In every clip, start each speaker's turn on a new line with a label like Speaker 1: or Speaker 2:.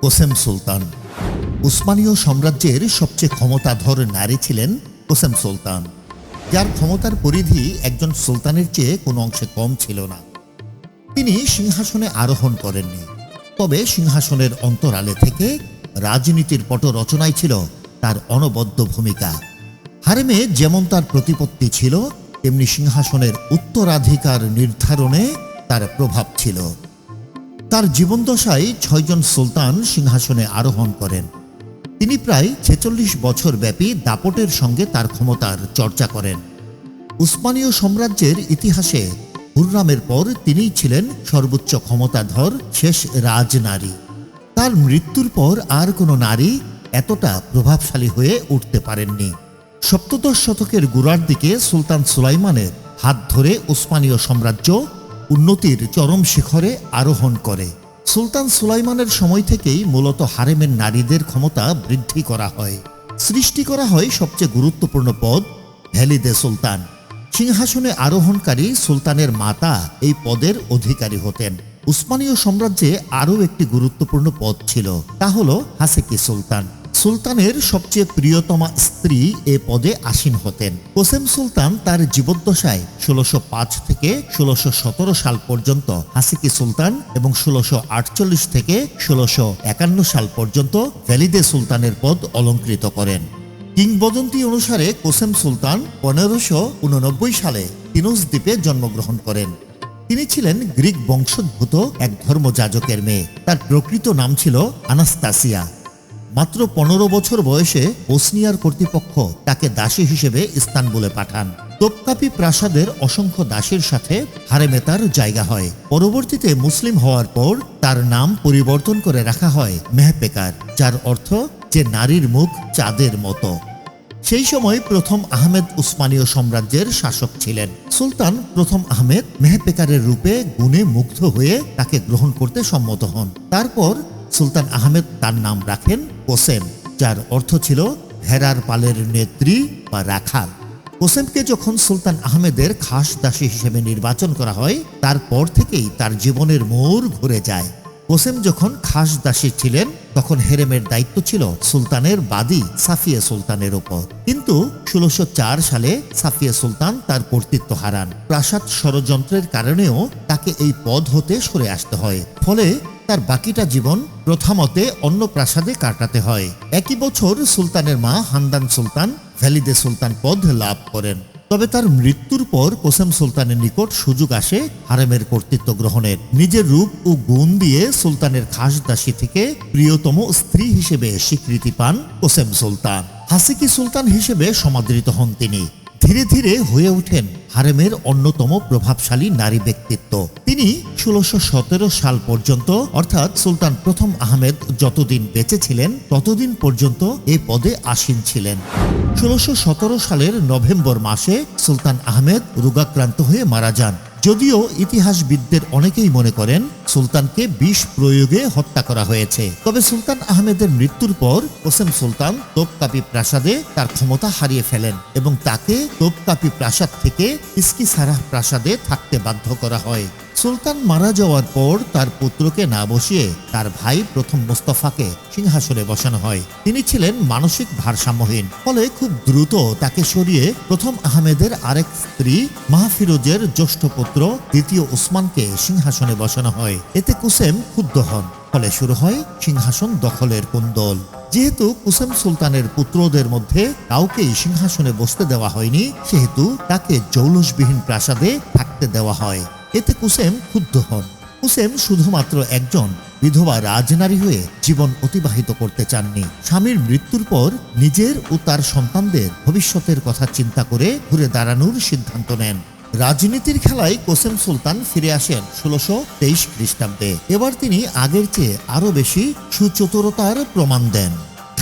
Speaker 1: Kösem সুলতান। উসমানীয় সাম্রাজ্যের সবচেয়ে ক্ষমতাধর নারী ছিলেন কোসেম সুলতান। যার ক্ষমতার পরিধি একজন সুলতানের চেয়ে কোনো অংশে কম ছিল না। তিনি সিংহাসনে আরোহণ করেননি। তবে সিংহাসনের অন্তরালে থেকে রাজনীতির পট রচনায় ছিল তার অনবদ্য ভূমিকা। হারেমে যেমন তার প্রতিপত্তি ছিল, তেমনি সিংহাসনের উত্তরাধিকার নির্ধারণে তার প্রভাব ছিল। তার জীবনদশায় ছয়জন সুলতান সিংহাসনে আরোহণ করেন। তিনি প্রায় ছেচল্লিশ বছর ব্যাপী দাপটের সঙ্গে তার ক্ষমতার চর্চা করেন। উসমানীয় সাম্রাজ্যের ইতিহাসে হুররামের পর তিনিই ছিলেন সর্বোচ্চ ক্ষমতাধর শেষ রাজনারী। তার মৃত্যুর পর আর কোনো নারী এতটা প্রভাবশালী হয়ে উঠতে পারেননি। সপ্তদশ শতকের গোড়ার দিকে সুলতান সুলাইমানের হাত ধরে উসমানীয় সাম্রাজ্য উন্নতির চরম শিখরে আরোহণ করে। সুলতান সুলাইমানের সময় থেকেই মূলত হারেমের নারীদের ক্ষমতা বৃদ্ধি করা হয়। সৃষ্টি করা হয় সবচেয়ে গুরুত্বপূর্ণ পদ, ভ্যালিদে সুলতান। সিংহাসনে আরোহণকারী সুলতানের মাতা এই পদের অধিকারী হতেন। উসমানীয় সাম্রাজ্যে আরও একটি গুরুত্বপূর্ণ পদ ছিল, তা হল হাসেকি সুলতান। সুলতানের সবচেয়ে প্রিয়তমা স্ত্রী এ পদে আসীন হতেন। কোসেম সুলতান তার জীবদ্দশায় ষোলোশো পাঁচ থেকে ষোলোশো সতেরো সাল পর্যন্ত, হাসিকি সুলতান এবং ষোলোশো আটচল্লিশ থেকে ষোলোশো একান্ন সাল পর্যন্ত ভ্যালিদে সুলতানের পদ অলঙ্কৃত করেন। কিংবদন্তি অনুসারে কোসেম সুলতান পনেরোশো উননব্বই সালে তিনুস দ্বীপে জন্মগ্রহণ করেন। তিনি ছিলেন গ্রিক বংশোদ্ভূত এক ধর্মযাজকের মেয়ে। তার প্রকৃত নাম ছিল আনাস্তাসিয়া। মাত্র পনেরো বছর বয়সে ওসনিয়ার কর্তৃপক্ষ তাকে দাসী হিসেবে ইস্তানবুলে পাঠান। তোপকাপি প্রাসাদের অসংখ্য দাসের সাথে হারেমে তার জায়গা হয়। পরবর্তীতে মুসলিম হওয়ার পর তার নাম পরিবর্তন করে রাখা হয় মেহপেকার, যার অর্থ যে নারীর মুখ চাঁদের মতো। সেই সময় প্রথম আহমেদ উসমানীয় সাম্রাজ্যের শাসক ছিলেন। সুলতান প্রথম আহমেদ মেহপেকারের রূপে গুণে মুগ্ধ হয়ে তাকে গ্রহণ করতে সম্মত হন। তারপর সুলতান আহমেদ তার নাম রাখেন কোসেম, যার অর্থ ছিল ভেড়ার পালের নেত্রী বা রাখাল। কোসেমকে যখন সুলতান আহমেদের খাস দাসী হিসেবে নির্বাচন করা হয়, তারপর থেকেই তার জীবনের মোড় ঘুরে যায়। কোসেম যখন খাস দাসী ছিলেন, তখন হেরেমের দায়িত্ব ছিল সুলতানের বাদী সাফিয়া সুলতানের ওপর। কিন্তু ষোলোশো সালে সাফিয়া সুলতান তার কর্তৃত্ব হারান। প্রাসাদ ষড়যন্ত্রের কারণেও তাকে এই পদ হতে সরে আসতে হয়। ফলে তার বাকিটা জীবন প্রথামতে অন্য প্রাসাদে কাটাতে হয়। একই বছর সুলতানের মা হান্দান সুলতান ভ্যালিদে সুলতান পদ লাভ করেন। তবে তার মৃত্যুর পর কোসেম সুলতানের নিকট সুযোগ আসে হারেমের কর্তৃত্ব গ্রহণের। নিজের রূপ ও গুণ দিয়ে সুলতানের খাস দাসী থেকে প্রিয়তম স্ত্রী হিসেবে স্বীকৃতি পান কোসেম সুলতান। হাসিকি সুলতান হিসেবে সমাদৃত হন তিনি। ধীরে ধীরে হয়ে ওঠেন হারেমের অন্যতম প্রভাবশালী নারী ব্যক্তিত্ব। তিনি ষোলোশো সাল পর্যন্ত, অর্থাৎ সুলতান প্রথম আহমেদ যতদিন বেঁচে ছিলেন, ততদিন পর্যন্ত এ পদে আসীন ছিলেন। ষোলোশো সালের নভেম্বর মাসে সুলতান আহমেদ রোগাক্রান্ত হয়ে মারা যান। যদিও ইতিহাসবিদদের অনেকেই মনে করেন সুলতানকে বিষ প্রয়োগে হত্যা করা হয়েছে। তবে সুলতান আহমেদের মৃত্যুর পর কোসেম সুলতান তোপকাপি প্রাসাদে তার ক্ষমতা হারিয়ে ফেলেন এবং তাকে তোপকাপি প্রাসাদ থেকে ইস্কিসারাহ প্রাসাদে থাকতে বাধ্য করা হয়। সুলতান মারা যাওয়ার পর তার পুত্রকে না বসিয়ে তার ভাই প্রথম মোস্তফাকে সিংহাসনে বসানো হয়। তিনি ছিলেন মানসিক ভারসাম্যহীন, ফলে খুব দ্রুত তাকে সরিয়ে প্রথম আহমেদের আরেক স্ত্রী মাহফিরোজের জ্যেষ্ঠ পুত্র দ্বিতীয় উসমানকে সিংহাসনে বসানো হয়। এতে কুসেম ক্ষুব্ধ হন, ফলে শুরু হয় সিংহাসন দখলের কুন্দল। যেহেতু কুসেম সুলতানের পুত্রদের মধ্যে কাউকেই সিংহাসনে বসতে দেওয়া হয়নি, সেহেতু তাকে জৌলসবিহীন প্রাসাদে থাকতে দেওয়া হয়। এতে কুসেম ক্ষুব্ধ হন। কুসেম শুধুমাত্র একজন বিধবা রাজনারী হয়ে জীবন অতিবাহিত করতে চাননি। স্বামীর মৃত্যুর পর নিজের ও তার সন্তানদের ভবিষ্যতের কথা চিন্তা করে ঘুরে দাঁড়ানোর সিদ্ধান্ত নেন। রাজনীতির খেলায় কোসেম সুলতান ফিরে আসেন ষোলোশো তেইশ খ্রিস্টাব্দে। এবার তিনি আগের চেয়ে আরও বেশি সুচতুরতার প্রমাণ দেন।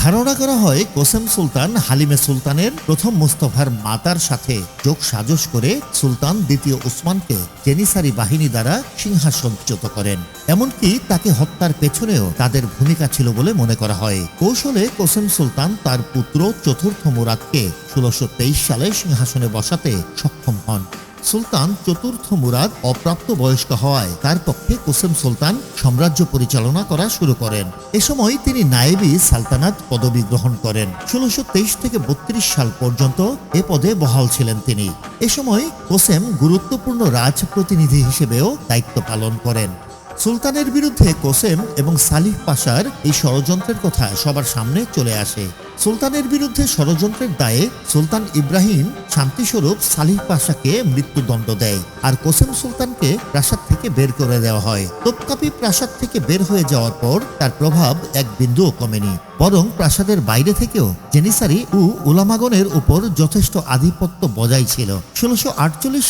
Speaker 1: ধারণা করা হয় কোসেম সুলতান হালিমে সুলতানের প্রথম মুস্তফার মাতার সাথে যোগ সাজস করে সুলতান দ্বিতীয় উসমানকে জেনিসারি বাহিনী দ্বারা সিংহাসনচ্যুত করেন। এমনকি তাকে হত্যার পেছনেও তাদের ভূমিকা ছিল বলে মনে করা হয়। কৌশলে কোসেম সুলতান তার পুত্র চতুর্থ মুরাদকে ষোলোশো সালে সিংহাসনে বসাতে সক্ষম হন। সুলতান চতুর্থ মুরাদ অপ্রাপ্ত বয়স্ক হওয়ায় তার পক্ষে কোসেম সুলতান সাম্রাজ্য পরিচালনা করা শুরু করেন। এ সময় তিনি নায়েবি সালতানাত পদবি গ্রহণ করেন। ষোলোশো থেকে বত্রিশ সাল পর্যন্ত এ পদে বহাল ছিলেন তিনি। এ সময় কোসেম গুরুত্বপূর্ণ রাজ প্রতিনিধি হিসেবেও দায়িত্ব পালন করেন। সুলতানের বিরুদ্ধে কোসেম এবং সালিহ পাশার এই ষড়যন্ত্রের কথা সবার সামনে চলে আসে। সুলতানের বিরুদ্ধে ষড়যন্ত্রের দায়ে সুলতান ইব্রাহিম শান্তিস্বরূপ সালিহ পাশাকে মৃত্যুদণ্ড দেয় আর কোসেম সুলতানকে প্রাসাদ থেকে বের করে দেওয়া হয়। তোপকাপি প্রাসাদ থেকে বের হয়ে যাওয়ার পর তার প্রভাব এক বিন্দুও কমেনি। বরং প্রাসাদের বাইরে থেকেও জেনিসারি ও উলামাগনের উপর যথেষ্ট আধিপত্য বজায় ছিল। ষোলোশো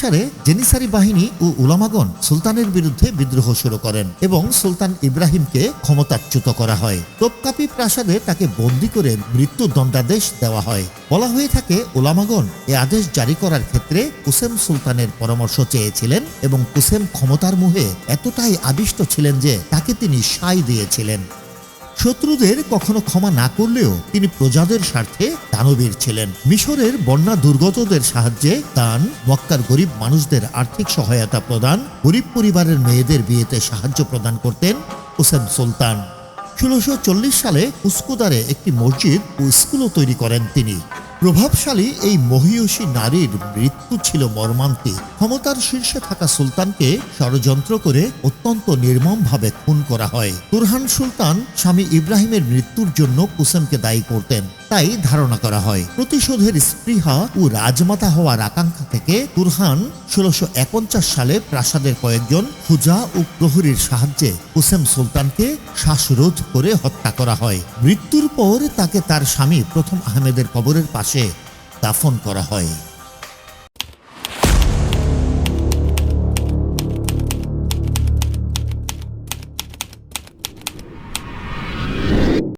Speaker 1: সালে জেনিসারি বাহিনী ও উলামাগন সুলতানের বিরুদ্ধে বিদ্রোহ শুরু করেন এবং সুলতান ইব্রাহিমকে ক্ষমতাচ্যুত করা হয়। তোপকাপি প্রাসাদে তাকে বন্দী করে মৃত্যু দণ্ডাদেশ দেওয়া হয়। বলা হয়ে থাকে ওলামাগন এ আদেশ জারি করার ক্ষেত্রে কুসেম সুলতানের পরামর্শ চেয়েছিলেন এবং কুসেম ক্ষমতার মুহে এতটাই আবিষ্ট ছিলেন যে তাকে তিনি সাই দিয়েছিলেন। শত্রুদের কখনো ক্ষমা না করলেও তিনি প্রজাদের স্বার্থে দানবীর ছিলেন। মিশরের বন্যা দুর্গতদের সাহায্যে দান, মক্কার গরিব মানুষদের আর্থিক সহায়তা প্রদান, গরিব পরিবারের মেয়েদের বিয়েতে সাহায্য প্রদান করতেন হোসেন সুলতান। ষোলোশো সালে উস্কুদারে একটি মসজিদ ও স্কুলও তৈরি করেন তিনি। প্রভাবশালী এই মহিয়সী নারীর মৃত্যু ছিল মর্মান্তিক। ক্ষমতার শীর্ষে থাকা সুলতানকে ষড়যন্ত্র করে অত্যন্ত নির্মমভাবে খুন করা হয়। তুরহান সুলতান স্বামী ইব্রাহিমের মৃত্যুর জন্য কুসেমকে দায়ী করতেন। তাই ধারণা করা হয়। প্রতিশোধের স্পৃহা ও রাজমাতা হওয়ার আকাঙ্ক্ষা থেকে তুরহান ষোলোশো সালে প্রাসাদের কয়েকজন খুজা ও প্রহরীর সাহায্যে হুসেম সুলতানকে শ্বাসরোধ করে হত্যা করা হয়। মৃত্যুর পর তাকে তার স্বামী প্রথম আহমেদের কবরের পাশে দাফন করা হয়।